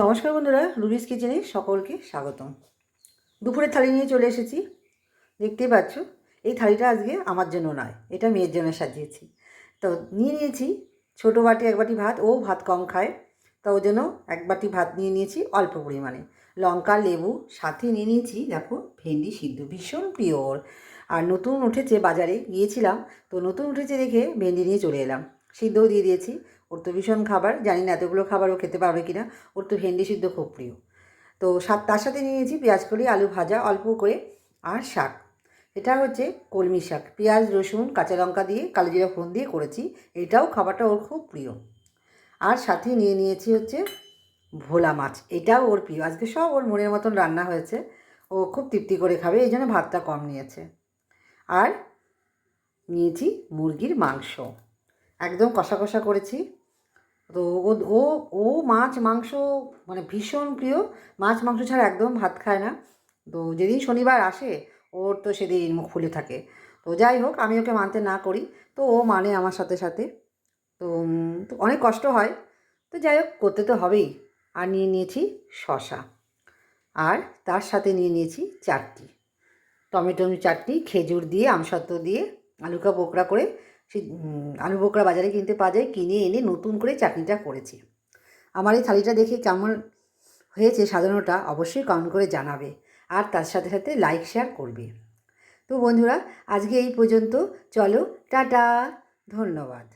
নমস্কার বন্ধুরা, রুবিস কিচেনে সকলকে স্বাগতম। দুপুরের থালি নিয়ে চলে এসেছি। দেখতেই পাচ্ছ, এই থালিটা আজকে আমার জন্য নয়, এটা মেয়ের জন্য সাজিয়েছি। তো নিয়ে নিয়েছি ছোটো বাটি, এক বাটি ভাত, ও ভাত কম খায়, তো ওই জন্য এক বাটি ভাত নিয়ে নিয়েছি অল্প পরিমাণে। লঙ্কা, লেবু, সাথে নিয়ে নিয়েছি, দেখো, ভেন্ডি সিদ্ধ, ভীষণ পিওর। আর নতুন উঠেছে বাজারে, গিয়েছিলাম, তো নতুন উঠেছে দেখে ভেন্ডি নিয়ে চলে এলাম। সিদ্ধও দিয়ে দিয়েছি ওর তো ভীষণ খাবার, জানি না এতগুলো খাবার ও খেতে পারবে কিনা। ওর তো ভেন্ডি সিদ্ধ খুব প্রিয়। তো সাত তার সাথে নিয়ে নিয়েছি পেঁয়াজ কলি আলু ভাজা, অল্প করে, আর শাক। এটা হচ্ছে কলমি শাক। পেঁয়াজ, রসুন, কাঁচা লঙ্কা দিয়ে, কালো জিরা ফোন দিয়ে করেছি। এটাও খাবারটা ওর খুব প্রিয়। আর সাথে নিয়ে নিয়েছি হচ্ছে ভোলা মাছ। এটাও ওর প্রিয়। আজকে সব ওর মনের মতন রান্না হয়েছে। ও খুব তৃপ্তি করে খাবে, এই জন্য ভাতটা কম নিয়েছে। আর নিয়েছি মুরগির মাংস। একদম কষা কষা করেছি। তো ও ও ও মাছ, মাংস মানে ভীষণ প্রিয়। মাছ, মাংস ছাড়া একদম ভাত খায় না। তো যেদিন শনিবার আসে, ওর তো সেদিন মুখ ফুলে থাকে। তো যাই হোক, আমি ওকে মানতে না করি। তো ও মানে আমার সাথে সাথে। তো অনেক কষ্ট হয়। তো যাই হোক, করতে তো হবেই। আর নিয়ে নিয়েছি শশা। আর তার সাথে নিয়ে নিয়েছি চাটনি। টমেটো চাটনি, খেজুর দিয়ে, আমসত্ত্ব দিয়ে, আলুকা বোকরা করে আলু বোকরা বাজারে কিনতে পাওয়া যায়, কিনে এনে নতুন করে চাটনিটা করেছি। আমার এই থালিটা দেখে কেমন হয়েছে সাজানোটা অবশ্যই কমেন্ট করে জানাবে আর তার সাথে সাথে লাইক শেয়ার করবে। তো বন্ধুরা, আজকে এই পর্যন্ত। চলো, টাটা, ধন্যবাদ।